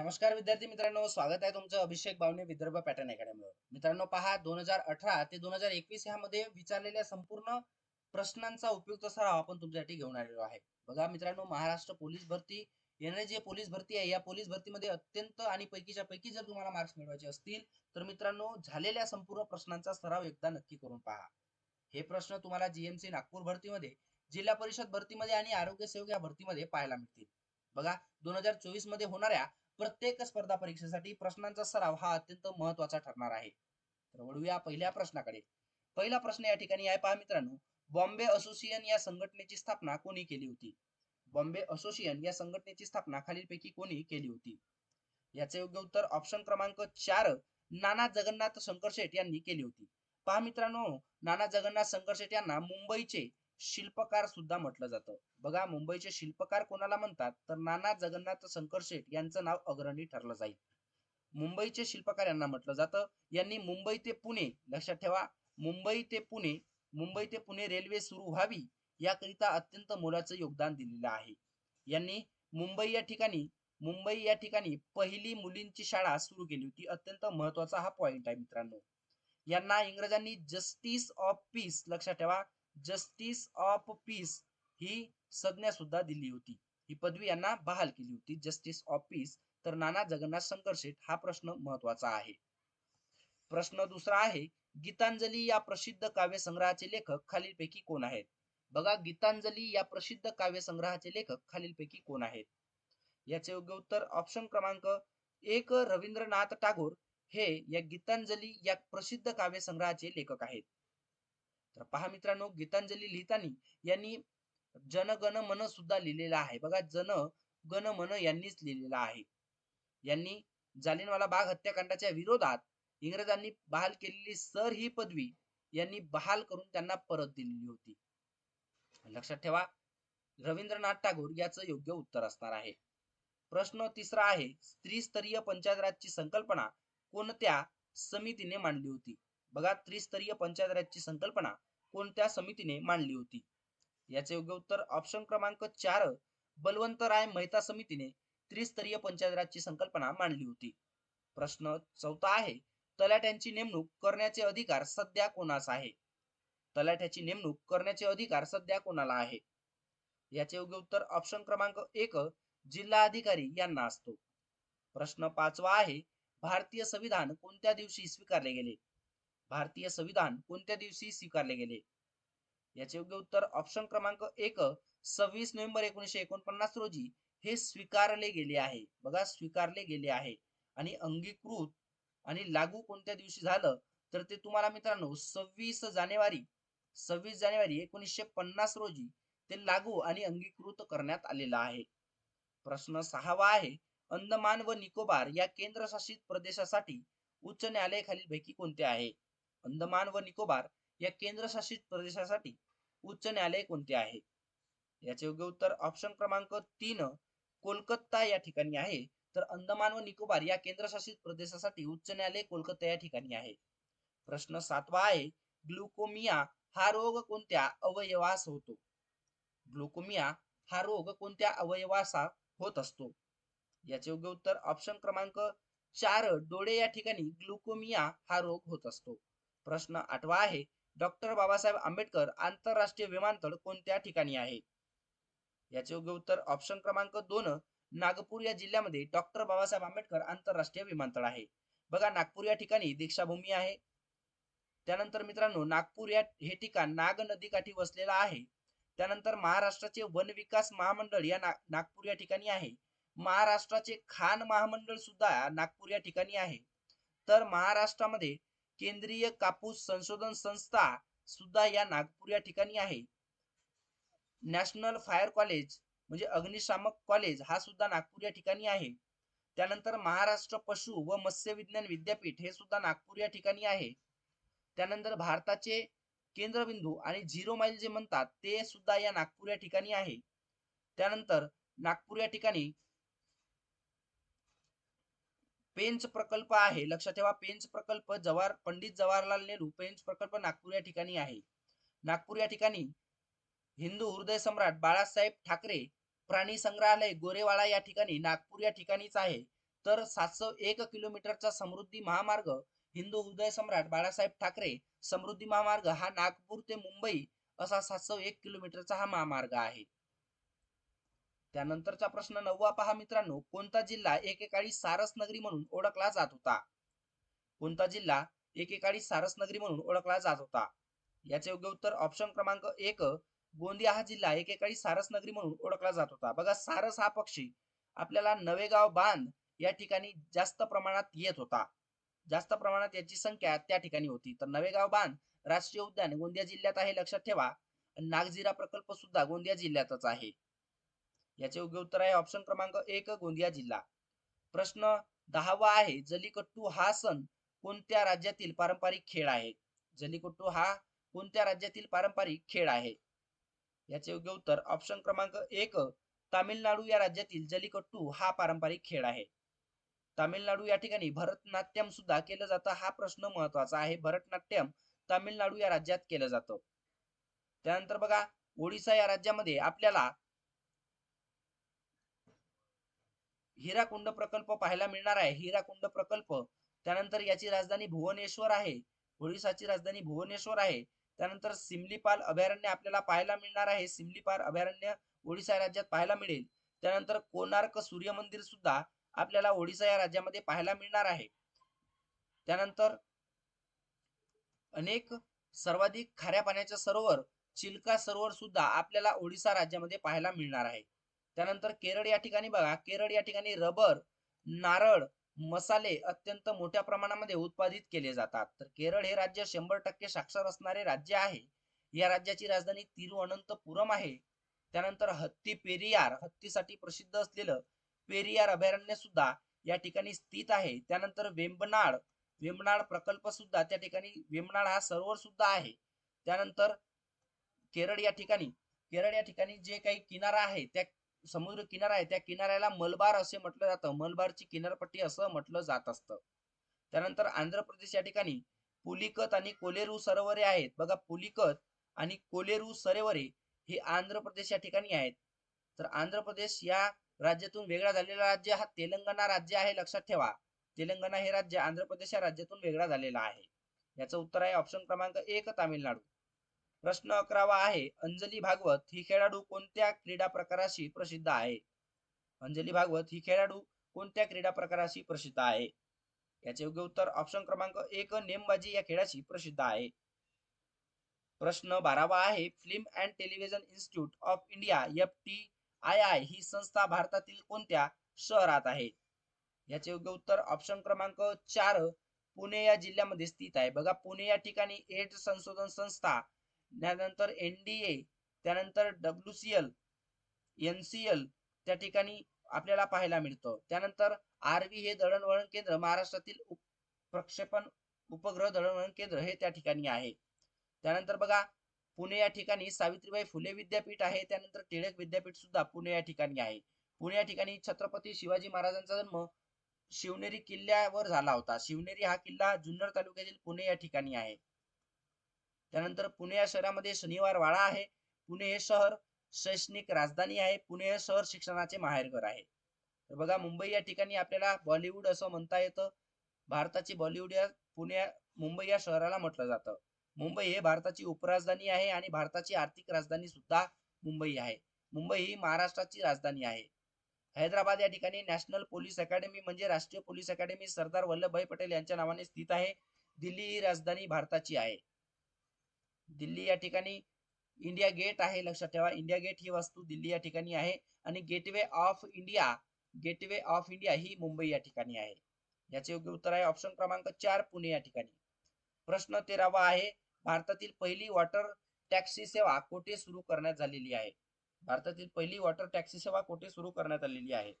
नमस्कार विद्यार्थी मित्रांनो स्वागत आहे तुमचं अभिषेक बावणे विदर्भ पॅटर्न अकॅडमीवर. मित्रांनो पहा दोन हजार अठरा ते दोन हजार एकवीस ह्यामध्ये विचारलेल्या संपूर्ण प्रश्नांचा उपयुक्त सराव आपण तुमच्यासाठी घेऊन आलेलो आहे. बघा मित्रांनो महाराष्ट्र पोलीस भरती येणारी जी पोलीस भरती आहे या पोलीस भरतीमध्ये अत्यंत आणि पैकीच्या पैकी जर तुम्हाला मार्क्स मिळवायचे असतील तर मित्रांनो झालेल्या संपूर्ण प्रश्नांचा सराव एकदा नक्की करून पहा. हे प्रश्न तुम्हाला जीएमसी नागपूर भरतीमध्ये जिल्हा परिषद भरतीमध्ये आणि आरोग्य सेवक या भरतीमध्ये पाहायला मिळतील. बघा दोन हजार चोवीसमध्ये होणाऱ्या प्रत्येक स्पर्धा परीक्षेसाठी प्रश्नांचा सराव हा अत्यंत महत्त्वाचा ठरणार आहे. तर वळूया पहिल्या प्रश्नाकडे. पहिला प्रश्न या ठिकाणी आहे पहा मित्रांनो. बॉम्बे असोसिएशन या संघटनेची स्थापना कोणी केली होती? बॉम्बे असोसिएशन या संघटनेची स्थापना खालीलपैकी कोणी केली होती? याचे योग्य उत्तर ऑप्शन क्रमांक चार नाना जगन्नाथ शंकर शेठ यांनी केली होती. पहा मित्रांनो नाना जगन्नाथ शंकर शेठ यांना मुंबईचे शिल्पकार सुद्धा म्हटलं जातं. बघा मुंबईचे शिल्पकार कोणाला म्हणतात? तर नाना जगन्नाथ शंकर शेठ यांचं नाव अग्रणी ठरलं जाईल. मुंबईचे शिल्पकार यांना म्हटलं जातं. यांनी मुंबई ते पुणे लक्षात ठेवा मुंबई ते पुणे मुंबई ते पुणे रेल्वे सुरू व्हावी याकरिता अत्यंत मोलाचं योगदान दिलेलं आहे. यांनी मुंबई या ठिकाणी मुंबई या ठिकाणी पहिली मुलींची शाळा सुरू केली होती. अत्यंत महत्त्वाचा हा पॉइंट आहे मित्रांनो. यांना इंग्रजांनी जस्टिस ऑफ पीस लक्षात ठेवा. जस्टिस ऑफ पीस ही संज्ञा सुद्धा दिली होती. ही पदवी यांना बहाल केली होती. जस्टिस ऑफ पीस तर नाना जगन्नाथ शंकरशेठ हा प्रश्न महत्त्वाचा आहे. प्रश्न दुसरा आहे गीतांजली या प्रसिद्ध काव्य संग्रहाचे लेखक खालीलपैकी कोण आहेत? बघा गीतांजली या प्रसिद्ध काव्य संग्रहाचे लेखक खालीलपैकी कोण आहेत? याचे योग्य उत्तर ऑप्शन क्रमांक एक रवींद्रनाथ टागोर. हे या गीतांजली या प्रसिद्ध काव्य संग्रहाचे लेखक आहेत. तर पहा मित्रांनो गीतांजली लिहितानी यांनी जनगण मन सुद्धा लिहिलेला आहे. बघा जन गण मन यांनीच लिहिलेला आहे. यांनी जालिनवाला बाग हत्याकांडाच्या विरोधात इंग्रजांनी बहाल केलेली सर ही पदवी यांनी बहाल करून त्यांना परत दिलेली होती. लक्षात ठेवा रवींद्रनाथ टागोर याचं योग्य उत्तर असणार आहे. प्रश्न तिसरा आहे स्त्रीस्तरीय पंचायत राजची संकल्पना कोणत्या समितीने मांडली होती? बघा त्रिस्तरीय पंचायत राजची संकल्पना कोणत्या समितीने मांडली होती? याचे योग्य उत्तर ऑप्शन क्रमांक चार बलवंतराय मेहता समितीने त्रिस्तरीय पंचायत राजची संकल्पना मांडली होती. प्रश्न चौथा आहे तलाट्यांची नेमणूक करण्याचे अधिकार सध्या कोणास आहे? तलाट्याची नेमणूक करण्याचे अधिकार सध्या कोणाला आहे? याचे योग्य उत्तर ऑप्शन क्रमांक एक जिल्हा अधिकारी यांना असतो. प्रश्न पाचवा आहे भारतीय संविधान कोणत्या दिवशी स्वीकारले गेले? भारतीय संविधान कोणत्या दिवशी स्वीकारले गेले? याचे योग्य उत्तर ऑप्शन क्रमांक एक सव्वीस नोव्हेंबर एकोणीशे एकोणपन्नास रोजी हे स्वीकारले गेले आहे. बघा स्वीकारले गेले आहे. आणि अंगीकृत आणि लागू कोणत्या दिवशी झालं? तर ते तुम्हाला मित्रांनो सव्वीस जानेवारी सव्वीस जानेवारी एकोणीसशे पन्नास रोजी ते लागू आणि अंगीकृत करण्यात आलेला आहे. प्रश्न सहावा आहे अंदमान व निकोबार या केंद्रशासित प्रदेशासाठी उच्च न्यायालय खालील पैकी कोणते आहे? अंदमान व निकोबार या केंद्रशासित प्रदेशासाठी उच्च न्यायालय कोणते आहे? याचे योग्य उत्तर ऑप्शन क्रमांक तीन कोलकाता या ठिकाणी आहे. तर अंदमान व निकोबार या केंद्रशासित प्रदेशासाठी उच्च न्यायालय कोलकाता या ठिकाणी आहे. प्रश्न सातवा आहे ग्लुकोमिया हा रोग कोणत्या अवयवास होतो? ग्लुकोमिया हा रोग कोणत्या अवयवासा होत असतो? याचे योग्य उत्तर ऑप्शन क्रमांक चार डोळे या ठिकाणी ग्लुकोमिया हा रोग होत असतो. प्रश्न आठवा आहे. डॉक्टर बाबासाहेब आंबेडकर आंतरराष्ट्रीय विमानतळ कोणत्या ठिकाणी आहे? याचे योग्य उत्तर ऑप्शन क्रमांक दोन नागपूर या जिल्ह्यामध्ये डॉक्टर बाबासाहेब आंबेडकर आंतरराष्ट्रीय विमानतळ आहे. बघा नागपूर या ठिकाणी दीक्षाभूमी आहे. त्यानंतर मित्रांनो नागपूर या हे ठिकाण नाग नदीकाठी वसलेला आहे. त्यानंतर महाराष्ट्राचे वन विकास महामंडळ या ना, नागपूर या ठिकाणी आहे. महाराष्ट्राचे खान महामंडळ सुद्धा नागपूर या ठिकाणी आहे. तर महाराष्ट्रामध्ये केंद्रीय कापूस संशोधन संस्था सुद्धा या नागपूर या ठिकाणी आहे. नॅशनल फायर कॉलेज म्हणजे अग्निशामक कॉलेज हा सुद्धा नागपूर या ठिकाणी आहे. त्यानंतर महाराष्ट्र पशु व मत्स्य विज्ञान विद्यापीठ हे सुद्धा नागपूर या ठिकाणी आहे. त्यानंतर भारताचे केंद्रबिंदू आणि झिरो माईल जे म्हणतात ते सुद्धा या नागपूर या ठिकाणी आहे. त्यानंतर नागपूर या ठिकाणी पेंच प्रकल्प आहे. लक्षात ठेवा पेंच प्रकल्प जवाहर पंडित जवाहरलाल नेहरू पेंच प्रकल्प नागपूर या ठिकाणी आहे. नागपूर या ठिकाणी हिंदू हृदय सम्राट बाळासाहेब ठाकरे प्राणी संग्रहालय गोरेवाडा या ठिकाणी नागपूर या ठिकाणीच आहे. तर सातशे एक किलोमीटरचा समृद्धी महामार्ग हिंदू हृदय सम्राट बाळासाहेब ठाकरे समृद्धी महामार्ग हा नागपूर ते मुंबई असा सातशे एक किलोमीटरचा हा महामार्ग आहे. त्यानंतरचा प्रश्न नववा पहा मित्रांनो. कोणता जिल्हा एकेकाळी सारस नगरी म्हणून ओळखला जात होता? कोणता जिल्हा एकेकाळी सारस नगरी म्हणून ओळखला जात होता? याचे योग्य उत्तर ऑप्शन क्रमांक एक गोंदिया हा जिल्हा एकेकाळी सारस नगरी म्हणून ओळखला जात होता. बघा सारस हा पक्षी आपल्याला नवेगाव बांध या ठिकाणी जास्त प्रमाणात येत होता. जास्त प्रमाणात याची संख्या त्या ठिकाणी होती. तर नवेगाव बांध राष्ट्रीय उद्यान गोंदिया जिल्ह्यात आहे लक्षात ठेवा. नागझिरा प्रकल्प सुद्धा गोंदिया जिल्ह्यातच आहे. याचे योग्य उत्तर आहे ऑप्शन क्रमांक एक गोंदिया जिल्हा. प्रश्न दहावा आहे जलीकट्टू हा सण कोणत्या राज्यातील पारंपरिक खेळ आहे? जलीकट्टू हा कोणत्या राज्यातील पारंपरिक खेळ आहे? याचे योग्य उत्तर ऑप्शन क्रमांक एक तामिळनाडू या राज्यातील जलीकट्टू हा पारंपरिक खेळ आहे. तामिळनाडू या ठिकाणी भरतनाट्यम सुद्धा केलं जातं हा प्रश्न महत्त्वाचा आहे. भरतनाट्यम तामिळनाडू या राज्यात केलं जातं. त्यानंतर बघा ओडिसा या राज्यामध्ये आपल्याला हिराकुंड प्रकल्प पाहायला मिळणार आहे. हिराकुंड प्रकल्प त्यानंतर याची राजधानी भुवनेश्वर आहे. ओडिसाची राजधानी भुवनेश्वर आहे. त्यानंतर सिमलीपाल अभयारण्य आपल्याला पाहायला मिळणार आहे. सिमलीपाल अभयारण्य ओडिसा राज्यात पाहायला मिळेल. त्यानंतर कोणार्क सूर्य मंदिर सुद्धा आपल्याला ओडिसा या राज्यामध्ये पाहायला मिळणार आहे. त्यानंतर अनेक सर्वाधिक खाऱ्या पाण्याचे सरोवर चिल्का सरोवर सुद्धा आपल्याला ओडिसा राज्यामध्ये पाहायला मिळणार आहे. त्यानंतर केरळ या ठिकाणी बघा केरळ या ठिकाणी रबर नारळ मसाले अत्यंत मोठ्या प्रमाणामध्ये उत्पादित केले जातात. तर केरळ हे राज्य शंभर टक्के साक्षर असणारे राज्य आहे. या राज्याची राजधानी तिरुअनंतपुरम आहे. त्यानंतर हत्ती पेरियार हत्तीसाठी प्रसिद्ध असलेलं पेरियार अभयारण्य सुद्धा या ठिकाणी स्थित आहे. त्यानंतर वेंबनाड वेंबनाड प्रकल्प सुद्धा त्या ठिकाणी वेंबनाड हा सरोवर सुद्धा आहे. त्यानंतर केरळ या ठिकाणी केरळ या ठिकाणी जे काही किनारा आहे त्या समुद्र किनारा आहे त्या किनाऱ्याला मलबार असे म्हटलं जातं. मलबारची किनारपट्टी असं म्हटलं जात असतं. त्यानंतर आंध्र प्रदेश या ठिकाणी पुलिकत आणि कोलेरू सरोवरे आहेत. बघा पुलिकत आणि कोलेरू सरोवरे हे आंध्र प्रदेश या ठिकाणी आहेत. तर आंध्र प्रदेश या राज्यातून वेगळा झालेला राज्य हा तेलंगणा राज्य आहे लक्षात ठेवा. तेलंगणा हे राज्य आंध्र प्रदेश या राज्यातून वेगळा झालेला आहे. याचं उत्तर आहे ऑप्शन क्रमांक एक तामिळनाडू. प्रश्न अकरावा आहे अंजली भागवत ही खेळाडू कोणत्या क्रीडा प्रकाराशी प्रसिद्ध आहे? अंजली भागवत ही खेळाडू कोणत्या क्रीडा प्रकाराशी प्रसिद्ध आहे? याचे योग्य उत्तर ऑप्शन क्रमांक एक नेमबाजी या खेळाशी प्रसिद्ध आहे. प्रश्न बारावा आहे film and television institute of India F T I I ही संस्था भारतातील कोणत्या शहरात आहे? याचे योग्य उत्तर ऑप्शन क्रमांक चार पुणे या जिल्ह्यामध्ये स्थित आहे. बघा पुणे या ठिकाणी एड्स संशोधन संस्था त्यानंतर एनडीए त्यानंतर W C L N C L त्या ठिकाणी आपल्याला पाहायला मिळतं. त्यानंतर आरवी हे दळणवळण केंद्र महाराष्ट्रातील उप प्रक्षेपण उपग्रह दळणवळण केंद्र हे त्या ठिकाणी आहे. त्यानंतर बघा पुणे या ठिकाणी सावित्रीबाई फुले विद्यापीठ आहे. त्यानंतर टिळक विद्यापीठ सुद्धा पुणे या ठिकाणी आहे. पुणे या ठिकाणी छत्रपती शिवाजी महाराजांचा जन्म शिवनेरी किल्ल्यावर झाला होता. शिवनेरी हा किल्ला जुन्नर तालुक्यातील पुणे या ठिकाणी आहे. त्यानंतर पुणे या शहरामध्ये शनिवार वाडा आहे. पुणे हे शहर शैक्षणिक राजधानी आहे. पुणे हे शहर शिक्षणाचे माहेरघर आहे. तर बघा मुंबई या ठिकाणी आपल्याला बॉलिवूड असं म्हणता येतं. भारताची बॉलिवूड या पुणे मुंबई या शहराला म्हटलं जातं. मुंबई हे भारताची उपराजधानी आहे आणि भारताची आर्थिक राजधानी सुद्धा मुंबई आहे. मुंबई ही महाराष्ट्राची राजधानी आहे. हैदराबाद या ठिकाणी नॅशनल पोलीस अकॅडमी म्हणजे राष्ट्रीय पोलीस अकॅडमी सरदार वल्लभभाई पटेल यांच्या नावाने स्थित आहे. दिल्ली ही राजधानी भारताची आहे. दिल्ली या ठिकाणी इंडिया गेट आहे लक्षात ठेवा. इंडिया गेट ही वस्तू दिल्ली या ठिकाणी आहे आणि gateway of India gateway of India ही मुंबई या ठिकाणी आहे. याचे योग्य उत्तर आहे ऑप्शन क्रमांक चार पुणे या ठिकाणी. प्रश्न तेरावा आहे भारतातील पहिली वॉटर टॅक्सी सेवा कोठे सुरू करण्यात झालेली आहे? भारतातील पहिली वॉटर टॅक्सी सेवा कोठे सुरू करण्यात आलेली आहे?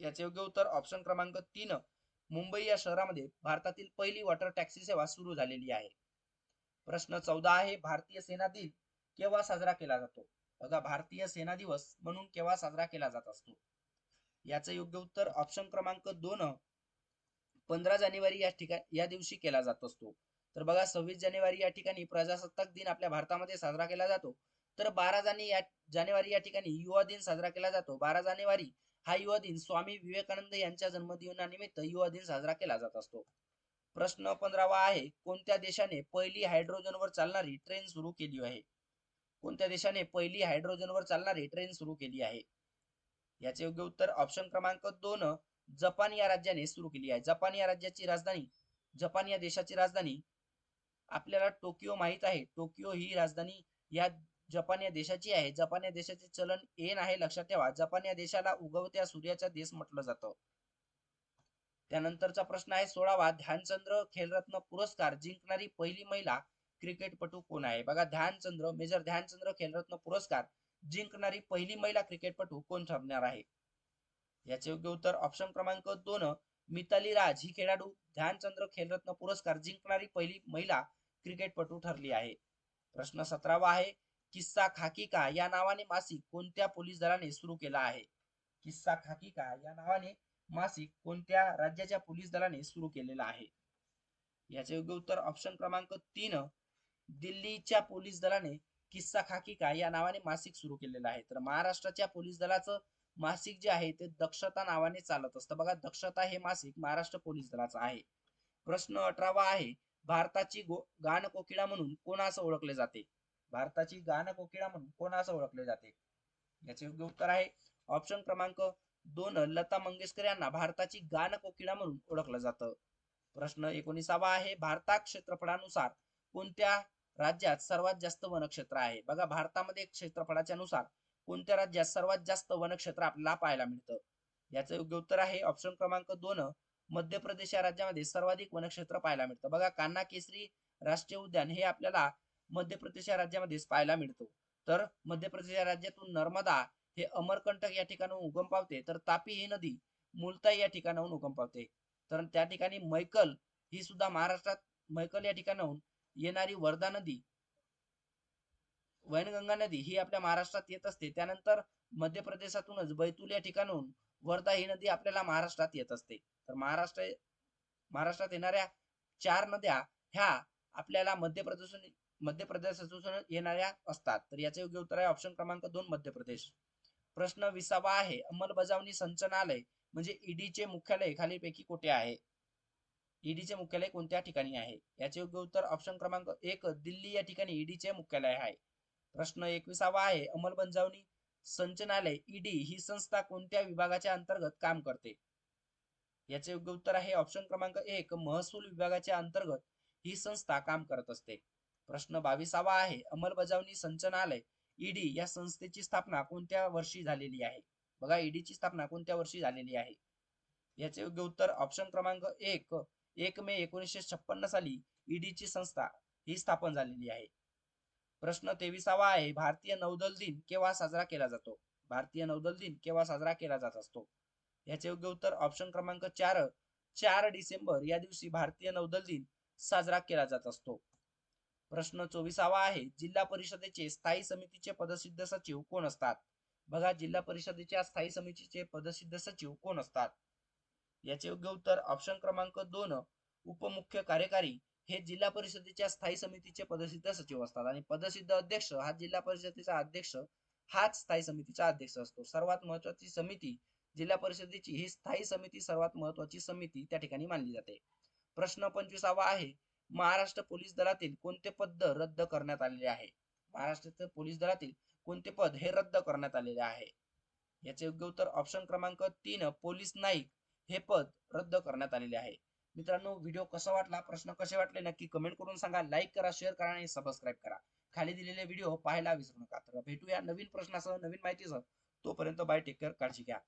याचे योग्य उत्तर ऑप्शन क्रमांक तीन मुंबई या शहरामध्ये भारतातील पहिली वॉटर टॅक्सी सेवा सुरू झालेली आहे. प्रश्न चौदा आहे भारतीय सेना दिन केव्हा साजरा केला जातो? बघा भारतीय सेना दिवस म्हणून केव्हा साजरा केला जात असतो? याचं योग्य उत्तर ऑप्शन क्रमांक दोन पंधरा जानेवारी या ठिकाणी या दिवशी केला जात असतो. तर बघा सव्वीस जानेवारी या ठिकाणी प्रजासत्ताक दिन आपल्या भारतामध्ये साजरा केला जातो. तर बारा जाने या जानेवारी या ठिकाणी युवा दिन साजरा केला जातो. बारा जानेवारी हा युवा दिन स्वामी विवेकानंद यांच्या जन्मदिनानिमित्त युवा दिन साजरा केला जात असतो. प्रश्न पंधरावा आहे कोणत्या देशाने पहिली हायड्रोजनवर चालणारी ट्रेन सुरू केली आहे? कोणत्या देशाने पहिली हायड्रोजनवर चालणारी ट्रेन सुरू केली आहे? याचे योग्य उत्तर ऑप्शन क्रमांक दोन जपान या राज्याने सुरू केली आहे. जपान या राज्याची राजधानी जपान या देशाची राजधानी आपल्याला टोकियो माहीत आहे. टोकियो ही राजधानी या जपान या देशाची आहे. जपान या देशाचे चलन एन आहे लक्षात ठेवा. जपान या देशाला उगवत्या सूर्याचा देश म्हटलं जातं. त्यानंतरचा प्रश्न आहे सोळावा. ध्यानचंद्र खेलरत्न पुरस्कार जिंकणारी पहिली महिला क्रिकेटपटू कोण आहे? बघा ध्यानचंद्र मेजर ध्यानचंद्र खेलरत्न पुरस्कार जिंकणारी पहिली महिला क्रिकेटपटू कोण ठरणार आहे? याचे योग्य उत्तर ऑप्शन क्रमांक दोन मिताली राज. ही खेळाडू ध्यानचंद्र खेलरत्न पुरस्कार जिंकणारी पहिली महिला क्रिकेटपटू ठरली आहे. प्रश्न सतरावा आहे किस्सा खाकिका या नावाने मासिक कोणत्या पोलीस दलाने सुरू केला आहे? किस्सा खाकिका या नावाने मासिक कोणत्या राज्याच्या पोलीस दलाने सुरू केलेला आहे? याचे योग्य उत्तर ऑप्शन क्रमांक तीन दिल्लीच्या पोलीस दलाने किस्सा खाकिका या नावाने मासिक सुरू केलेलं आहे. तर महाराष्ट्राच्या पोलीस दलाचं मासिक जे आहे ते दक्षता नावाने चालत असतं. बघा दक्षता हे मासिक महाराष्ट्र पोलीस दलाचं आहे. प्रश्न अठरावा आहे भारताची गो गान कोकिळा म्हणून कोणास ओळखले जाते? भारताची गान कोकिळा म्हणून कोणास ओळखले जाते? याचे योग्य उत्तर आहे ऑप्शन क्रमांक दोन लता मंगेशकर यांना भारताची गान कोकिळा म्हणून ओळखलं जातं. प्रश्न एकोणीसावा आहे भारतात क्षेत्रफळानुसार कोणत्या राज्यात सर्वात जास्त वनक्षेत्र आहे? बघा भारतामध्ये क्षेत्रफळाच्या नुसार कोणत्या राज्यात सर्वात जास्त वनक्षेत्र आपल्याला पाहायला मिळतं? याचं योग्य उत्तर आहे ऑप्शन क्रमांक दोन मध्य प्रदेश या राज्यामध्ये सर्वाधिक वनक्षेत्र पाहायला मिळतं. बघा कान्हा केसरी राष्ट्रीय उद्यान हे आपल्याला मध्य प्रदेश या राज्यामध्येच पाहायला मिळतो. तर मध्य प्रदेश या राज्यातून नर्मदा हे अमरकंटक या ठिकाणाहून उगम पावते तर तापी ही नदी मुलताई या ठिकाणाहून उगम पावते. तर त्या ठिकाणी मैकल ही सुद्धा महाराष्ट्रात मैकल या ठिकाणाहून येणारी वर्धा नदी वैनगंगा नदी ही आपल्या महाराष्ट्रात येत असते. त्यानंतर मध्य प्रदेशातूनच बैतूल या ठिकाणाहून वर्धा ही नदी आपल्याला महाराष्ट्रात येत असते. तर महाराष्ट्र महाराष्ट्रात येणाऱ्या चार नद्या ह्या आपल्याला मध्य प्रदेश मध्य प्रदेशातून येणाऱ्या असतात. तर याचे योग्य उत्तर आहे ऑप्शन क्रमांक दोन मध्य प्रदेश प्रश्न विसावा आहे. अंमलबजावणी संचनालय म्हणजे ईडीचे मुख्यालय खालीलपैकी कुठे आहे? ईडीचे मुख्यालय कोणत्या ठिकाणी आहे? याचे योग्य उत्तर ऑप्शन क्रमांक एक दिल्ली या ठिकाणी ईडीचे मुख्यालय आहे. प्रश्न एकविसावा आहे. अंमलबजावणी संचनालय ईडी ही संस्था कोणत्या विभागाच्या अंतर्गत काम करते? याचे योग्य उत्तर आहे ऑप्शन क्रमांक एक महसूल विभागाच्या अंतर्गत ही संस्था काम करत असते. प्रश्न बावीसावा आहे. अंमलबजावणी संचनालय ईडी या संस्थेची स्थापना कोणत्या वर्षी झालेली आहे? बघा ईडीची स्थापना कोणत्या वर्षी झालेली आहे? याचे योग्य उत्तर ऑप्शन क्रमांक एक एक मे एकोणीसशे छप्पन्न साली ईडीची संस्था ही स्थापन झालेली आहे. प्रश्न तेविसावा आहे भारतीय नौदल दिन केव्हा साजरा केला जातो? भारतीय नौदल दिन केव्हा साजरा केला जात असतो? याचे योग्य उत्तर ऑप्शन क्रमांक चार चार डिसेंबर या दिवशी भारतीय नौदल दिन साजरा केला जात असतो. प्रश्न चोवीसावा आहे. जिल्हा परिषदेचे स्थायी समितीचे पदसिद्ध सचिव कोण असतात? बघा जिल्हा परिषदेच्या स्थायी समितीचे पदसिद्ध सचिव कोण असतात? याचे योग्य उत्तर ऑप्शन क्रमांक दोन उपमुख्य कार्यकारी हे जिल्हा परिषदेच्या स्थायी समितीचे पदसिद्ध सचिव असतात. आणि पदसिद्ध अध्यक्ष हा जिल्हा परिषदेचा अध्यक्ष हाच स्थायी समितीचा अध्यक्ष असतो. सर्वात महत्वाची समिती जिल्हा परिषदेची ही स्थायी समिती सर्वात महत्वाची समिती त्या ठिकाणी मानली जाते. प्रश्न पंचवीसावा आहे. महाराष्ट्र पोलीस दलातील कोणते पद रद्द करण्यात आलेले आहे? महाराष्ट्रातील पोलीस दलातील कोणते पद हे रद्द करण्यात आलेले आहे? याचे योग्य उत्तर ऑप्शन क्रमांक तीन पोलीस नाईक हे पद रद्द करण्यात आलेले आहे. मित्रांनो व्हिडिओ कसा वाटला? प्रश्न कसे वाटले? नक्की कमेंट करून सांगा. लाईक करा शेअर करा आणि सबस्क्राईब करा. खाली दिलेले व्हिडिओ पाहायला विसरू नका. तर भेटूया नवीन प्रश्नासह नवीन माहितीसह. तोपर्यंत बाय टेक केअर काळजी घ्या.